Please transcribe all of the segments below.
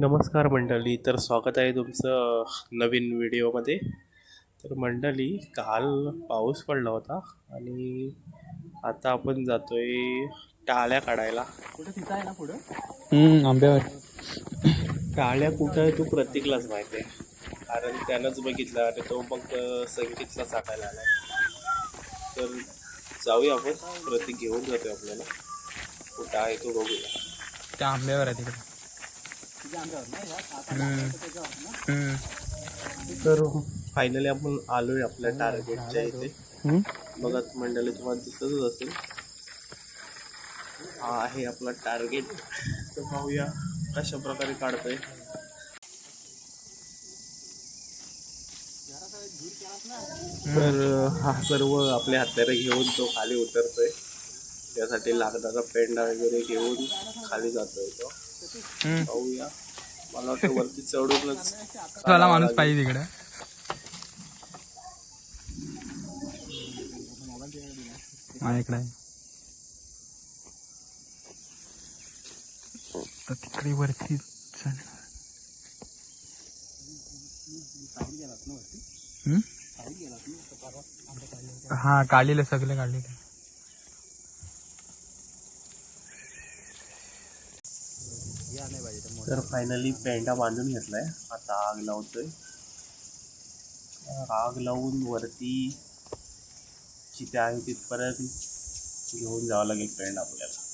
नमस्कार मंडळी तर स्वागत आहे तुमचं नवीन व्हिडिओमध्ये. तर मंडळी काल पाऊस पडला होता आणि आता आपण जातोय टाळ्या काढायला. कुठं तिथं आहे ना पुढं? हम्म आंब्यावर. टाळ्या कुठं आहे तो प्रत्येकलाच माहिती आहे. कारण त्यानंच बघितलं आणि तो मग संगीतला टाकायला आला तर जाऊया आपण प्रतीक घेऊन जातोय आपल्याला. कुठं आहे तो बघूया. त्या आंब्यावर आहे तिकडे. तर फायनली आपण आलोय आपल्या टार्गेटच्या इथे? बघा मंडळी तुम्हाला दिसतच असेल. हा आहे आपला टार्गेट तर पाहूया कशा प्रकारे काढतोय. तर हा सर्व आपले हत्यारे घेऊन तो खाली उतरतोय. त्यासाठी लागणारा पेंडा वगैरे घेऊन खाली जातोय तो. पाहूया. मला वाटतं वरती चढूनच चला माणूस पाहिजे तिकडे. माझ्याकडे आहे. तर तिकडे वरती चढणार. हा काढलेलं सगळं काढलेलं तर फायनली पेंडा बांधून घेतलाय. आता आग लावतोय. आग लावून वरती जिथे आहे तिथपर्यंत घेऊन जावं लागेल पेंड आपल्याला.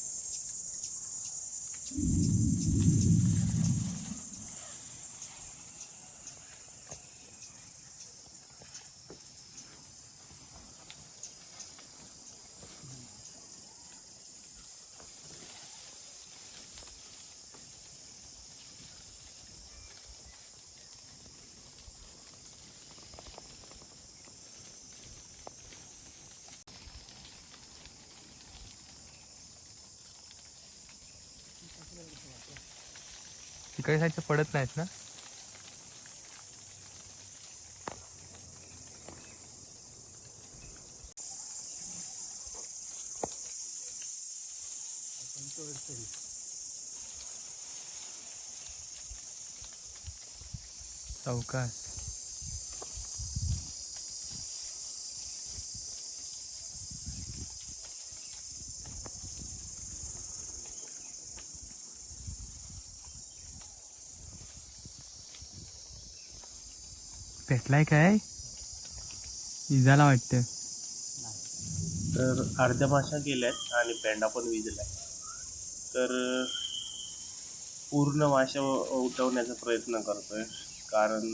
तिकडे साईडचं पडत नाहीत ना? चौकाश पेटलाय काय? इजाला वाटतं तर अर्ध्या माशा गेल्यात आणि पेंडा पण विजलाय. तर पूर्ण माशा उठवण्याचा प्रयत्न करतोय. कारण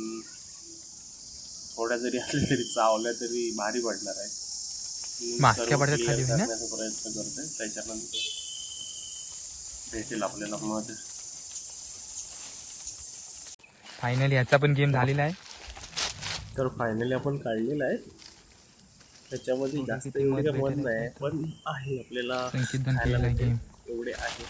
थोड्या जरी असल्या तरी चावल्या तरी भारी पडणार आहे. मी मागच्या सर्व पडद्यात clear खाली होईल ना? करण्याचा प्रयत्न करतोय. त्याच्यानंतर भेटेल आपल्याला मध फायनली याचा पण गेम झालेला आहे. तर फायनली आपण काढलेला आहे. त्याच्यामध्ये जास्त एवढे भेटेल नाही? पण आहे आपल्याला एवढे आहे.